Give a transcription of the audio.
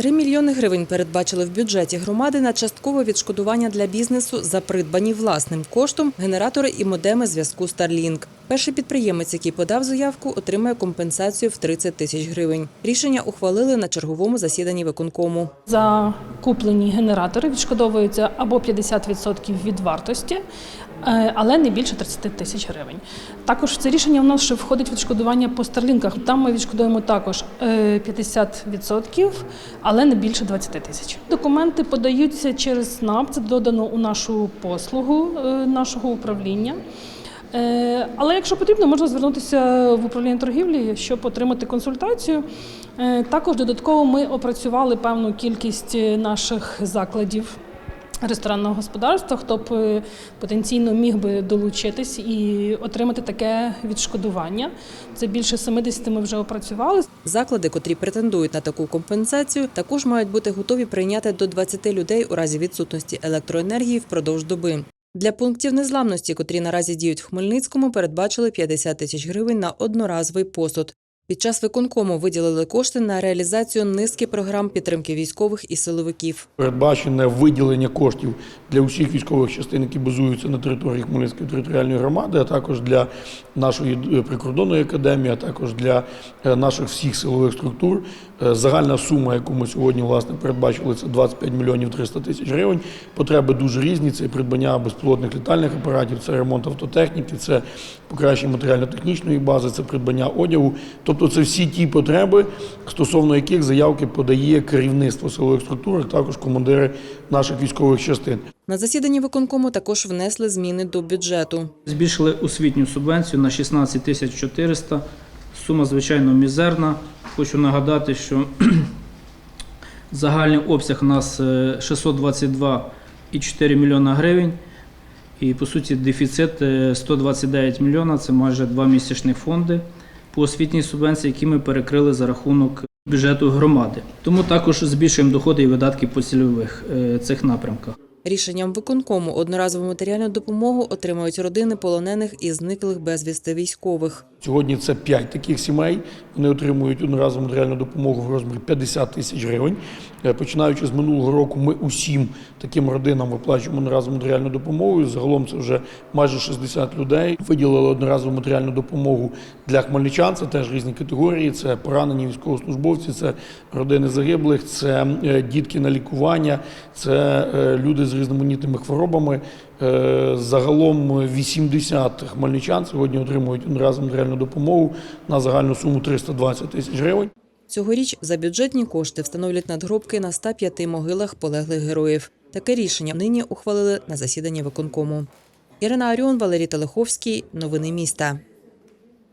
3 мільйони гривень передбачили в бюджеті громади на часткове відшкодування для бізнесу за придбані власним коштом генератори і модеми зв'язку Starlink. Перший підприємець, який подав заявку, отримає компенсацію в 30 тисяч гривень. Рішення ухвалили на черговому засіданні виконкому. За куплені генератори відшкодовується або 50% від вартості, але не більше 30 тисяч гривень. Також в це рішення у нас ще входить відшкодування по старлінках. Там ми відшкодуємо також е, 50%, але не більше 20 тисяч. Документи подаються через СНАП, це додано у нашу послугу е, нашого управління. Е, Але якщо потрібно, можна звернутися в управління торгівлі, щоб отримати консультацію. Е, Також додатково ми опрацювали певну кількість е, наших закладів ресторанного господарства, хто б е, потенційно міг би долучитись і отримати таке відшкодування. Це більше 70 ми вже опрацювали. Заклади, котрі претендують на таку компенсацію, також мають бути готові прийняти до 20 людей у разі відсутності електроенергії впродовж доби. Для пунктів незламності, котрі наразі діють в Хмельницькому, передбачили 50 тисяч гривень на одноразовий посуд. Під час виконкому виділили кошти на реалізацію низки програм підтримки військових і силовиків. Передбачене виділення коштів для усіх військових частин, які базуються на території Хмельницької територіальної громади, а також для нашої е, прикордонної академії, а також для е, наших всіх силових структур. Е, Загальна сума, яку ми сьогодні власне передбачили, це 25 мільйонів 300 тисяч гривень. Потреби дуже різні. Це придбання безпілотних літальних апаратів, це ремонт автотехніки, це покращення матеріально-технічної бази, це придбання одягу. Тобто це всі ті потреби, стосовно яких заявки подає керівництво силових структур, а також командири наших військових частин. На засіданні виконкому також внесли зміни до бюджету. Збільшили освітню субвенцію на 16 тисяч 400. Сума, звичайно, мізерна. Хочу нагадати, що загальний обсяг у нас е, 622,4 мільйона гривень. І, по суті, дефіцит е, 129 мільйона – це майже два місячні фонди по освітній субвенції, які ми перекрили за рахунок бюджету громади. Тому також збільшуємо доходи і видатки по цільових е, цих напрямках. Рішенням виконкому одноразову матеріальну допомогу отримують родини полонених і зниклих безвісти військових. Сьогодні це 5 таких сімей. Вони отримують одноразову матеріальну допомогу в розмірі 50 тисяч гривень. Е, Починаючи з минулого року, ми усім таким родинам виплачуємо одноразову матеріальну допомогу. Загалом це вже майже 60 людей. Виділили одноразову матеріальну допомогу для хмельничан. Це теж різні категорії. Це поранені військовослужбовці, це родини загиблих, це е, дітки на лікування, це е, люди з різноманітними хворобами. Е, Загалом 80 хмельничан сьогодні отримують одноразову матеріальну допомогу на загальну суму 320 тисяч гривень. Цьогоріч за бюджетні кошти встановлять надгробки на 105 могилах полеглих героїв. Таке рішення нині ухвалили на засіданні виконкому. Ірина Аріон, Валерій Телеховський. Новини міста.